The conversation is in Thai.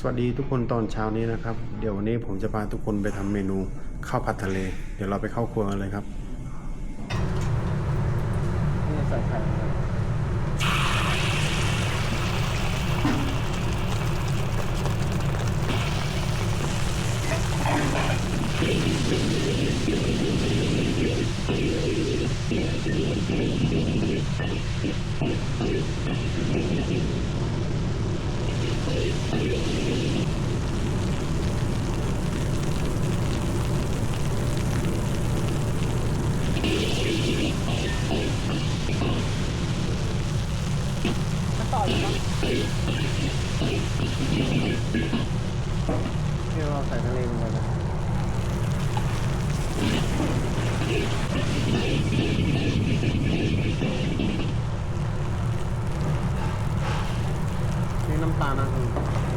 สวัสดีทุกคนตอนเช้านี้นะครับ เดี๋ยววันนี้ผมจะพาทุกคนไปทำเมนูข้าวผัดทะเล เดี๋ยวเราไปเข้าครัวกันเลยครับนี่ใส่ไข่ ลงไปนี่เราใส่ทะเลลงไปเลยนี่น้ำตาลนะคุณ